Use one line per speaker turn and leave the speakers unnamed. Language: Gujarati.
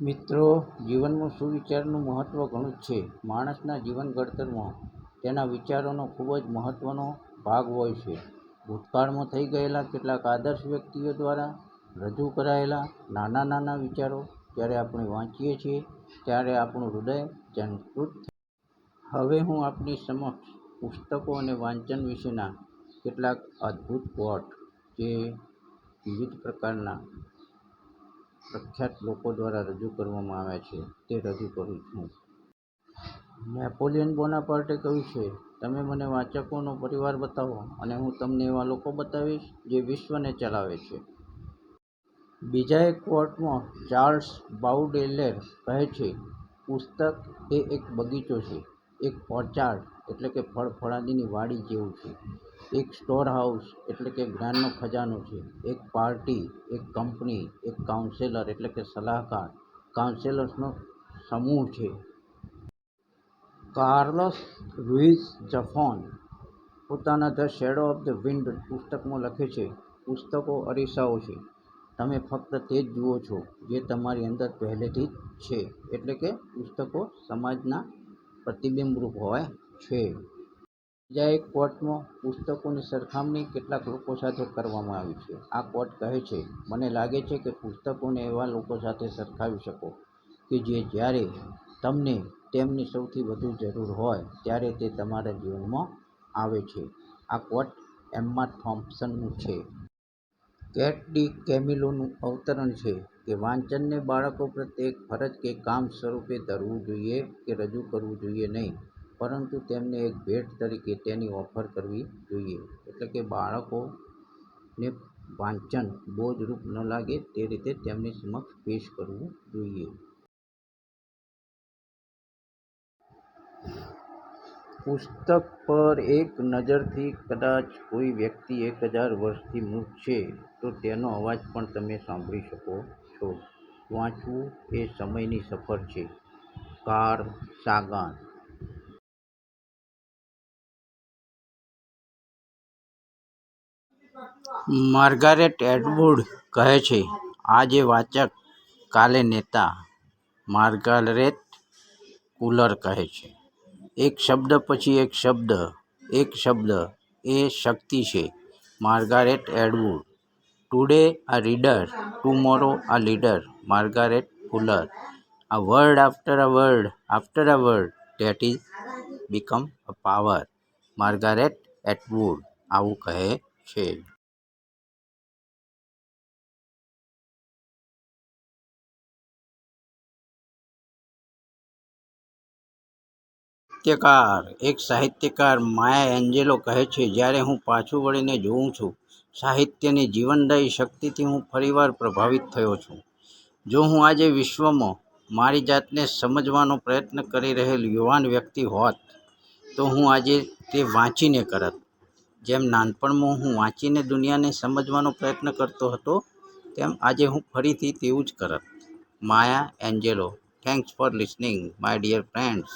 મિત્રો, જીવનમાં સુવિચારનું મહત્ત્વ ઘણું જ છે. માણસના જીવન ઘડતરમાં તેના વિચારોનો ખૂબ જ મહત્ત્વનો ભાગ હોય છે. ભૂતકાળમાં થઈ ગયેલા કેટલાક આદર્શ વ્યક્તિઓ દ્વારા રજૂ કરાયેલા નાના નાના વિચારો જ્યારે આપણે વાંચીએ છીએ, ત્યારે આપણું હૃદય ઝંખૃત હવે હું આપની સમક્ષ પુસ્તકો અને વાંચન વિશેના કેટલાક અદ્ભુત કોટ જે વિવિધ પ્રકારના પ્રખ્યાત લોકો દ્વારા રજૂ કરવામાં આવ્યા છે, તે રજૂ કરું છું. નેપોલિયન બોનાપાર્ટે કહ્યું છે, તમે મને વાચકોનો પરિવાર બતાવો અને હું તમને એવા લોકો બતાવીશ જે વિશ્વને ચલાવે છે. બીજા એક કોર્ટમાં ચાર્લ્સ બાઉડેલેર કહે છે, પુસ્તક એ એક બગીચો છે. એક ઓર્ચાડ એટલે કે ફળ ફળાદીની વાડી જેવું છે. એક સ્ટોર હાઉસ એટલે કે જ્ઞાનનો ખજાનો છે. એક પાર્ટી, એક કંપની, એક કાઉન્સેલર એટલે કે સલાહકાર. કાઉન્સેલર્સનો સમૂહ છે. કાર્લસ રુઇઝ જફોન પોતાના the shadow of the wind પુસ્તકમાં લખે છે, પુસ્તકો અરીસાઓ છે. તમે ફક્ત તે જ જુઓ છો જે તમારી અંદર પહેલેથી જ છે. એટલે કે પુસ્તકો સમાજના પ્રતિબિંબરૂપ હોય છે. બીજા એક કોટમાં પુસ્તકોની સરખામણી કેટલાક લોકો સાથે કરવામાં આવી છે. આ કોટ કહે છે, મને લાગે છે કે પુસ્તકોને એવા લોકો સાથે સરખાવી શકો કે જે જ્યારે તમને તેમની સૌથી વધુ જરૂર હોય, ત્યારે તે તમારા જીવનમાં આવે છે. આ કોટ એમ્મા થોમ્પસનનું છે. કેટ ડી કેમિલોનું અવતરણ છે. કે વાંચનને બાળકો પ્રત્યે એક ફરજ કે કામ સ્વરૂપે ધરવું જોઈએ કે રજૂ કરવું જોઈએ નહીં, પરંતુ તેમને એક ભેટ તરીકે તેની ઓફર કરવી જોઈએ. એટલે કે બાળકોને વાંચન બોજરૂપ ન લાગે તે રીતે તેમની સમક્ષ પેશ કરવું જોઈએ. પુસ્તક પર એક નજરથી કદાચ કોઈ વ્યક્તિ એક હજાર વર્ષથી મૃત છે, તો તેનો અવાજ પણ તમે સાંભળી શકો. છો. વાંચવું એ સમયની સફર છે. કાર્લ સાગાન. માર્ગારેટ એટવુડ કહે છે આજે વાચક કાલે નેતા માર્ગારેટ કુલર કહે છે. એક શબ્દ પછી એક શબ્દ એક શબ્દ એ શક્તિ છે. Margaret Atwood today a reader tomorrow a leader Margaret Fuller આ word after a word after a word that is become a power Margaret Atwood આવું કહે છે. સાહિત્યકાર, એક સાહિત્યકાર માયા એન્જેલો કહે છે, જ્યારે હું પાછું વળીને જોઉં છું સાહિત્યની જીવનદાયી શક્તિથી હું ફરીવાર પ્રભાવિત થયો છું. જો હું આજે વિશ્વમાં મારી જાતને સમજવાનો પ્રયત્ન કરી રહેલ યુવાન વ્યક્તિ હોત, તો હું આજે તે વાંચીને કરત. જેમ નાનપણમાં હું વાંચીને દુનિયાને સમજવાનો પ્રયત્ન કરતો હતો, તેમ આજે હું ફરીથી તેવું જ કરત. Maya Angelou thanks for listening my dear friends